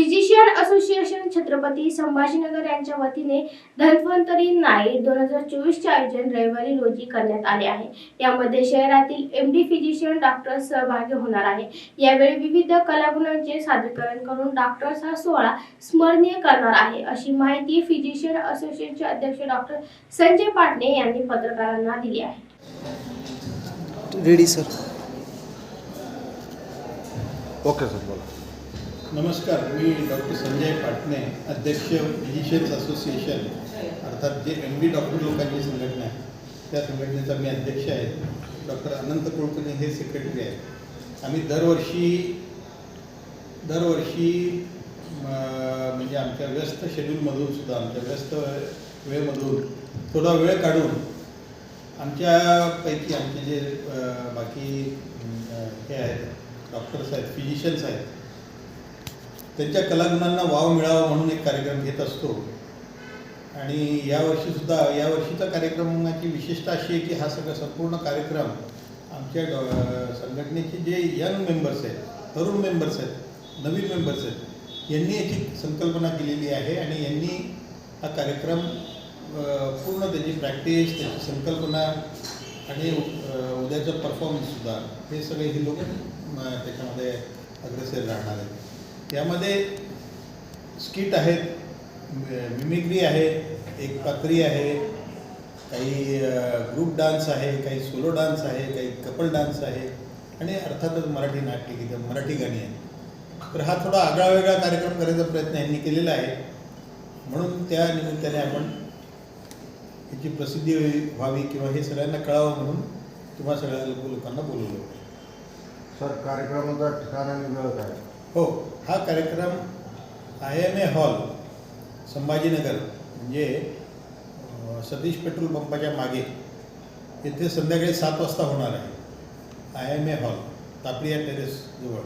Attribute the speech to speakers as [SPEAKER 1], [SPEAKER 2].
[SPEAKER 1] Physician association Chhatrapati Sambhajinagar यांच्या वतीने Dhanvantari night दोन हजार चोवीसचे आयोजन रविवारी रोजी करण्यात आले आहे. यामध्ये शहरातील एम डी फिजिशियन डॉक्टर सहभागी होणार आहे. यावेळी विविध कलागुणांचे सादरीकरण करून डॉक्टर्स हा सोहळा स्मरणीय करणार आहे. अशी माहिती फिजिशियन असोसिएशनचे अध्यक्ष डॉक्टर संजय पाटणे यांनी पत्रकारांना दिली आहे.
[SPEAKER 2] रेडी सर
[SPEAKER 3] ओके सर बोला.
[SPEAKER 4] नमस्कार मी डॉक्टर संजय पाटणे अध्यक्ष फिजिशियन्स असोसिएशन अर्थात जे एम डी डॉक्टर लोकांची संघटना आहे त्या संघटनेचा मी अध्यक्ष आहे. डॉक्टर अनंत कुलकर्णी हे सेक्रेटरी आहेत. आम्ही दरवर्षी दरवर्षी म्हणजे आमच्या व्यस्त शेड्यूलमधून सुद्धा आमच्या व्यस्त वेळेमधून थोडा वेळ काढून आमच्यापैकी आमचे जे बाकी हे आहेत डॉक्टर्स आहेत फिजिशियन्स आहेत त्यांच्या कलागुणांना वाव मिळावा म्हणून एक कार्यक्रम घेत असतो. आणि यावर्षीसुद्धा यावर्षीचा कार्यक्रमाची विशेषता अशी आहे की हा सगळा संपूर्ण कार्यक्रम आमच्या डॉ- संघटनेचे जे यंग मेंबर्स आहेत तरुण मेंबर्स आहेत नवीन मेंबर्स आहेत यांनी याची संकल्पना केलेली आहे आणि यांनी हा कार्यक्रम पूर्ण त्याची प्रॅक्टिस त्याची संकल्पना आणि उद्याचं परफॉर्मन्ससुद्धा हे सगळे हे लोक त्याच्यामध्ये अग्रेसर राहणार आहेत. त्यामध्ये स्किट आहेत मिमिक्री आहे एक पात्री आहे काही ग्रुप डान्स आहे काही सोलो डान्स आहे काही कपल डान्स आहे आणि अर्थातच मराठी नाट्यगीतं मराठी गाणी आहेत. तर हा थोडा आगळा वेगळा कार्यक्रम करायचा प्रयत्न यांनी केलेला आहे. म्हणून त्या निमित्ताने आपण याची प्रसिद्धी व्हावी किंवा हे सगळ्यांना कळावं म्हणून तुम्हा सगळ्या लोक लोकांना बोलवलं.
[SPEAKER 3] सर कार्यक्रमाचा ठिकाण आणि वेळ काय
[SPEAKER 4] हो हा कार्यक्रम I M A hall Sambhajinagar म्हणजे सतीश पेट्रोल पंपाच्या मागे. येथे संध्याकाळी सात वाजता होणार आहे. I M A hall Tapadia terrace जवळ.